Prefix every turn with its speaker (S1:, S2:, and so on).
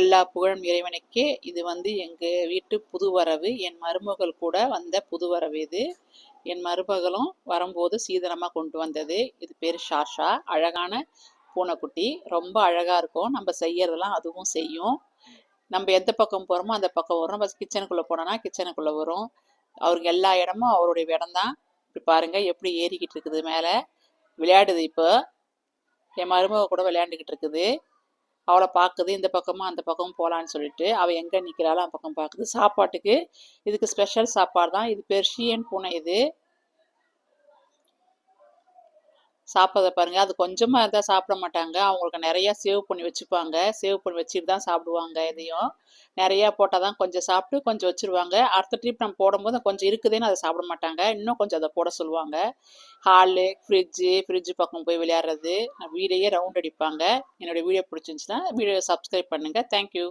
S1: எல்லா புகழும் இறைவனுக்கே. இது வந்து எங்கள் வீட்டு புது வரவு என் மருமகள் கூட வந்த புது வரவு இது. என் மருமகளும் வரும்போது சீதனமாக கொண்டு வந்தது. இது பேர் ஷாஷா. அழகான பூனைக்குட்டி. ரொம்ப அழகாக இருக்கும். நம்ம செய்யறதெல்லாம் அதுவும் செய்யும். நம்ம எந்த பக்கம் போகிறோமோ அந்த பக்கம் வரும். நம்ம கிச்சனுக்குள்ளே போனோன்னா கிச்சனுக்குள்ளே வரும். அவருக்கு எல்லா இடமும் அவருடைய இடம் தான். இப்படி பாருங்கள் எப்படி ஏறிக்கிட்டு இருக்குது மேலே. விளையாடுது இப்போ. என் மருமக கூட விளையாண்டுக்கிட்டு இருக்குது. அவளை பார்க்குது இந்த பக்கமும் அந்த பக்கமும் போகலான்னு சொல்லிட்டு அவள் எங்கே நிற்கிறாளோ அந்த பக்கம் பார்க்குது சாப்பாட்டுக்கு இதுக்கு ஸ்பெஷல் சாப்பாடு தான் இது பெர்ஷியன் பூனை இது. சாப்பிட்றத பாருங்கள் அது கொஞ்சமாக இருந்தால் சாப்பிட மாட்டாங்க. அவங்களுக்கு நிறையா சேவ் பண்ணி வச்சுப்பாங்க. சேவ் பண்ணி வச்சுட்டு தான் சாப்பிடுவாங்க இதையும் நிறையா போட்டால் தான் கொஞ்சம் சாப்பிட்டு கொஞ்சம் வச்சுருவாங்க. அடுத்த ட்ரிப் நம்ம போடும்போது கொஞ்சம் இருக்குதுன்னு அதை சாப்பிட மாட்டாங்க. இன்னும் கொஞ்சம் அதை போட சொல்லுவாங்க. ஹாலு ஃப்ரிட்ஜு ஃப்ரிட்ஜு பக்கம் போய் விளையாடுறது. வீடையே ரவுண்ட் அடிப்பாங்க. என்னோடய வீடியோ பிடிச்சிருந்துச்சுன்னா வீடியோ சப்ஸ்கிரைப் பண்ணுங்கள் தேங்க்யூ